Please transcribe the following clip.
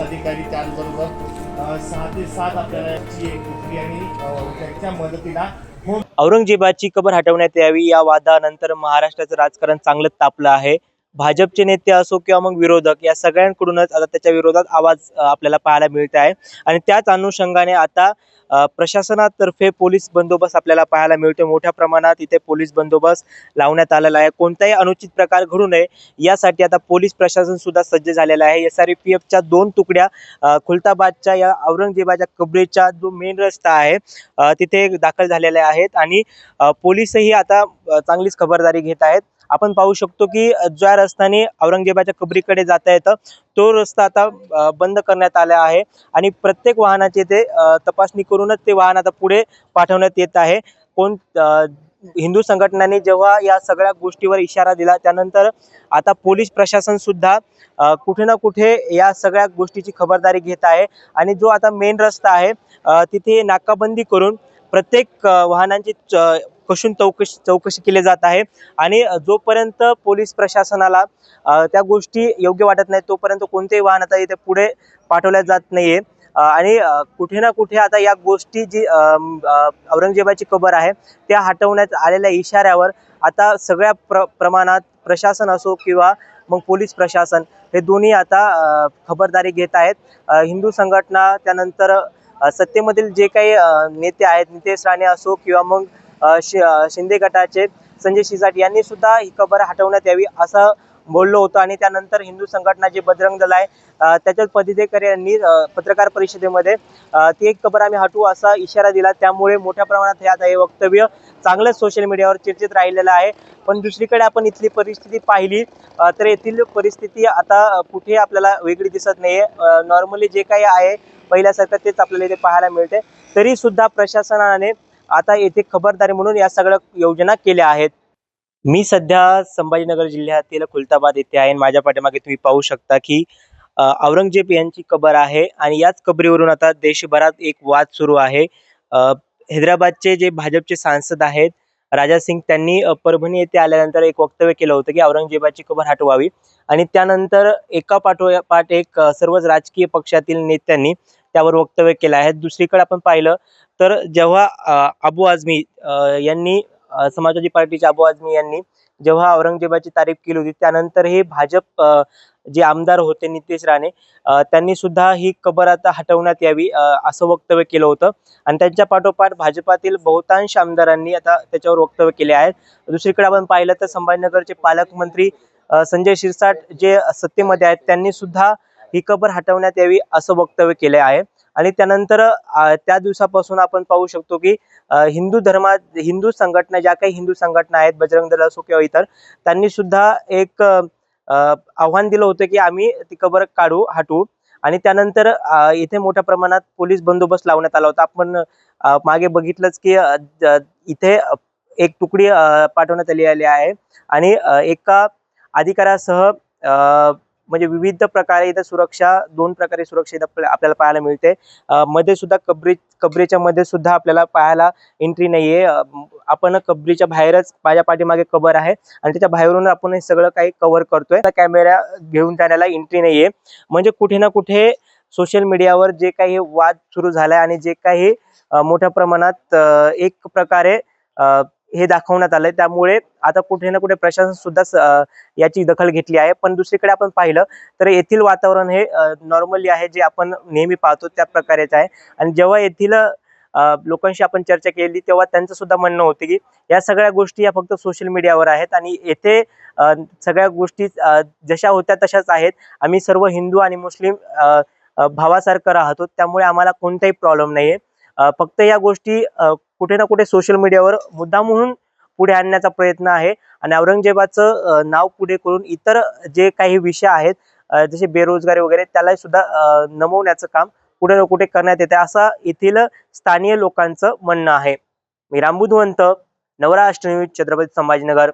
अधिकारी त्याचबरोबर सहा ते सात आपल्याला एक तुकडी आणि त्यांच्या मदतीला औरंगजेबाची कबर हटवण्यात यावी या वादानंतर महाराष्ट्राचं राजकारण चांगलं तापलं आहे. भाजपचे नेते असो किंवा मग विरोधक या सगळ्यांकडूनच आता त्याच्या विरोधात आवाज आपल्याला पाहायला मिळत आहे. आणि त्याच अनुषंगाने आता प्रशासनातर्फे पोलीस बंदोबस्त आपल्याला पाहायला मिळतो मोठ्या प्रमाणात इथे पोलीस बंदोबस्त लावण्यात आलेला आहे. कोणताही अनुचित प्रकार घडू नये. यासाठी आता पोलीस प्रशासन सुद्धा सज्ज झालेलं आहे. एस आर पी एफच्या दोन तुकड्या खुलताबादच्या या औरंगजेबाच्या कबरेचा जो मेन रस्ता आहे तिथे दाखल झालेल्या आहेत. आणि पोलीसही आता चांगलीच खबरदारी घेत आहेत. आपण पाहू शकतो की ज्या रस्त्याने औरंगजेबाच्या कबरीकडे जाता येतं तो रस्ता आता बंद करण्यात आला आहे. आणि प्रत्येक वाहनाची ते तपासणी करूनच ते वाहन आता पुढे पाठवण्यात येत आहे. कोण हिंदू संघटनांनी जेव्हा या सगळ्या गोष्टीवर इशारा दिला त्यानंतर आता पोलीस प्रशासन सुद्धा कुठे ना कुठे या सगळ्या गोष्टीची खबरदारी घेत आहे. आणि जो आता मेन रस्ता आहे तिथे नाकाबंदी करून प्रत्येक वाहनांची च- कसून चौकशी चौकशी केली जात आहे. आणि जोपर्यंत पोलीस प्रशासनाला त्या गोष्टी योग्य वाटत नाही तोपर्यंत कोणतेही वाहन आता इथे पुढे पाठवल्या जात नाहीये. आणि कुठे ना कुठे आता या गोष्टी जी औरंगजेबाची कबर आहे त्या हटवण्यात आलेल्या इशाऱ्यावर आता सगळ्या प्र प्रमाणात प्रशासन असो किंवा मग पोलीस प्रशासन हे दोन्ही आता खबरदारी घेत आहेत. हिंदू संघटना त्यानंतर सत्तेमधील जे काही नेते आहेत नितेश राणे असो किंवा मग शिंदे गटाचे संजय शिजाट यांनी सुद्धा ही कबर हटवण्यात यावी असं बोललं होतं. आणि त्यानंतर हिंदू संघटना जे बजरंग दल आहे त्याच्यात पदिदेकर यांनी पत्रकार परिषदेमध्ये ती एक कबर आम्ही हटवू असा इशारा दिला. त्यामुळे मोठ्या प्रमाणात ह्यात हे वक्तव्य चांगलंच सोशल मीडियावर चर्चेत राहिलेलं आहे. पण दुसरीकडे आपण इथली परिस्थिती पाहिली तर येथील परिस्थिती आता कुठे आपल्याला वेगळी दिसत नाही नॉर्मली जे काही आहे पहिल्यासारखं तेच आपल्याला इथे पाहायला मिळते. तरी सुद्धा प्रशासनाने आता येथे खबरदारी म्हणून या सगळ्या योजना केल्या आहेत. मी सध्या संभाजीनगर जिल्ह्यातील खुलताबाद येथे आहे आणि माझ्या पाठीमागे तुम्ही पाहू शकता की औरंगजेब यांची कबर आहे आणि याच कबरीवरून आता देशभरात एक वाद सुरू आहे. हैदराबादचे जे भाजपचे सांसद आहेत राजा सिंग त्यांनी परभणी येथे आल्यानंतर एक वक्तव्य केलं होतं की औरंगजेबाची कबर हटवावी. आणि त्यानंतर एका पाठोपाठ एक सर्वच राजकीय पक्षातील नेत्यांनी त्यावर वक्तव्य केलं आहे. दुसरीकडे आपण पाहिलं तर जेव्हा अबू आझमी यांनी समाजवादी पार्टीचे अबू आझमी यांनी जेव्हा औरंगजेबाची तारीफ केली होती त्यानंतर हे भाजप जे आमदार होते नितेश राणे त्यांनी सुद्धा ही कबर आता हटवण्यात यावी असं वक्तव्य केलं होतं. आणि त्यांच्या पाठोपाठ भाजपातील बहुतांश आमदारांनी आता त्याच्यावर वक्तव्य केले आहेत. दुसरीकडे आपण पाहिलं तर संभाजीनगरचे पालकमंत्री संजय शिरसाट जे सत्तेमध्ये आहेत त्यांनी सुद्धा ही कबर हटवण्यात यावी असं वक्तव्य केले आहे. आणि त्यानंतर त्या दिवसापासून आपण पाहू शकतो की हिंदू धर्मात हिंदू संघटना ज्या काही हिंदू संघटना आहेत बजरंग दल असो किंवा इतर त्यांनी सुद्धा एक आव्हान दिलं होतं की आम्ही ती कबर काढू हटवू. आणि त्यानंतर इथे मोठ्या प्रमाणात पोलीस बंदोबस्त लावण्यात आला होता. आपण मागे बघितलंच की इथे एक तुकडी पाठवण्यात आली आली आहे. आणि एका अधिकाऱ्यासह म्हणजे विविध प्रकारे इथं सुरक्षा दोन प्रकारे सुरक्षा इथं आपल्याला पाहायला मिळते. मध्ये सुद्धा कबरी कबरीच्या मध्ये सुद्धा आपल्याला पाहायला एंट्री नाहीये. आपण कबरीच्या बाहेरच माझ्या पाठीमागे कबर आहे आणि त्याच्या बाहेरून आपण हे सगळं काही कव्हर करतोय. त्या कॅमेरा घेऊन जाण्याला एंट्री नाहीये. म्हणजे कुठे ना कुठे सोशल मीडियावर जे काही वाद सुरू झालाय आणि जे काही मोठ्या प्रमाणात एक प्रकारे हे दाखवण्यात आलंय. त्यामुळे आता कुठे ना कुठे प्रशासन सुद्धा याची दखल घेतली आहे. पण दुसरीकडे आपण पाहिलं तर येथील वातावरण हे नॉर्मली आहे जे आपण नेहमी पाहतो त्या प्रकारेच आहे. आणि जेव्हा येथील लोकांशी आपण चर्चा केली तेव्हा त्यांचं सुद्धा म्हणणं होतं की या सगळ्या गोष्टी या फक्त सोशल मीडियावर आहेत आणि येथे सगळ्या गोष्टी जशा होत्या तशाच आहेत. आम्ही सर्व हिंदू आणि मुस्लिम भावासारखं राहतो. त्यामुळे आम्हाला कोणताही प्रॉब्लेम नाहीये. आहे फक्त या गोष्टी कुठे ना कुठे सोशल मीडियावर मुद्दा म्हणून पुढे आणण्याचा प्रयत्न आहे. आणि औरंगजेबाचं नाव पुढे करून इतर जे काही विषय आहेत जसे बेरोजगारी वगैरे त्याला सुद्धा नमवण्याचं काम कुठे ना कुठे करण्यात येते. असं येथील स्थानीय लोकांचं म्हणणं आहे. मी रामबुधवंत नवराष्ट्र न्यूज छत्रपती संभाजीनगर.